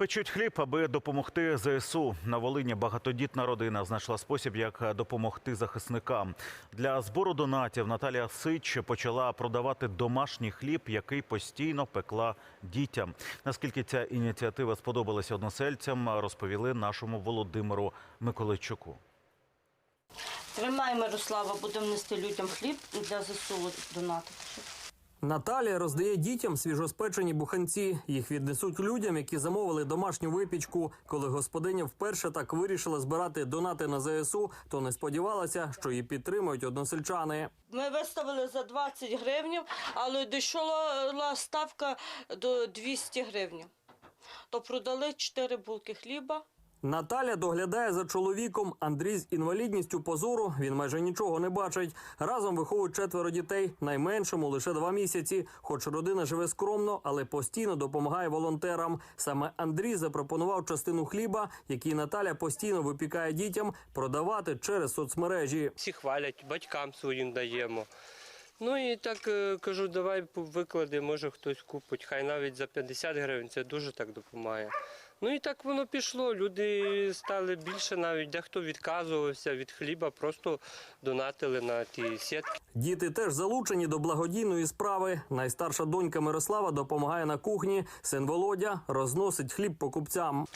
Печуть хліб, аби допомогти ЗСУ. На Волині багатодітна родина знайшла спосіб, як допомогти захисникам. Для збору донатів Наталія Сич почала продавати домашній хліб, який постійно пекла дітям. Наскільки ця ініціатива сподобалася односельцям, розповіли нашому Володимиру Миколайчуку. Тримай, Мирослава, будемо нести людям хліб для ЗСУ донатити. Наталія роздає дітям свіжоспечені буханці. Їх віднесуть людям, які замовили домашню випічку. Коли господиня вперше так вирішила збирати донати на ЗСУ, то не сподівалася, що її підтримують односельчани. Ми виставили за 20 гривень, але дійшла ставка до 200 гривень. То продали 4 булки хліба. Наталя доглядає за чоловіком. Андрій з інвалідністю позору. Він майже нічого не бачить. Разом виховують четверо дітей, найменшому лише два місяці. Хоч родина живе скромно, але постійно допомагає волонтерам. Саме Андрій запропонував частину хліба, який Наталя постійно випікає дітям, продавати через соцмережі. Всі хвалять, батькам своїм даємо. Ну і так е, кажу, давай виклади, може хтось купить. Хай навіть за 50 гривень це дуже так допомагає. Ну і так воно пішло. Люди стали більше, навіть дехто відказувався від хліба, просто донатили на ті сітки. Діти теж залучені до благодійної справи. Найстарша донька Мирослава допомагає на кухні. Син Володя розносить хліб покупцям.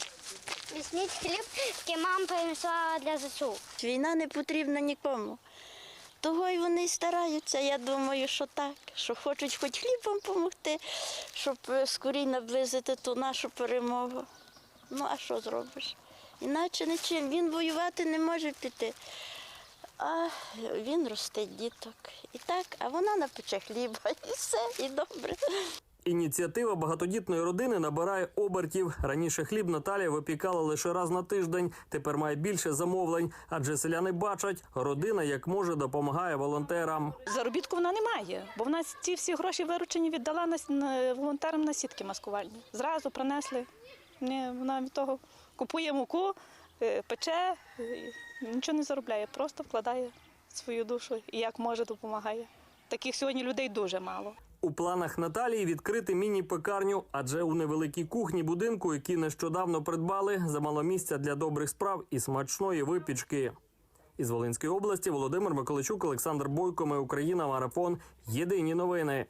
Візьміть хліб, який мама принесла для ЗСУ. Війна не потрібна нікому. Того й вони стараються. Я думаю, що так, що хочуть хоч хлібом допомогти, щоб е, скорій наблизити ту нашу перемогу. Ну, а що зробиш? Іначе нічим. Він воювати не може піти. А він ростить діток. І так, а вона напече хліба, і все, і добре. Ініціатива багатодітної родини набирає обертів. Раніше хліб Наталія випікала лише раз на тиждень. Тепер має більше замовлень, адже селяни бачать, родина як може допомагає волонтерам. Заробітку вона не має, бо вона ці всі гроші виручені віддала на, на волонтерам на сітки маскувальні. Зразу принесли. Ні, вона від того купує муку, е, пече, е, нічого не заробляє, просто вкладає свою душу і як може допомагає. Таких сьогодні людей дуже мало. У планах Наталії відкрити міні-пекарню, адже у невеликій кухні будинку, які нещодавно придбали, замало місця для добрих справ і смачної випічки. Із Волинської області Володимир Миколайчук, Олександр Бойко, Ми Україна, Марафон. Єдині новини.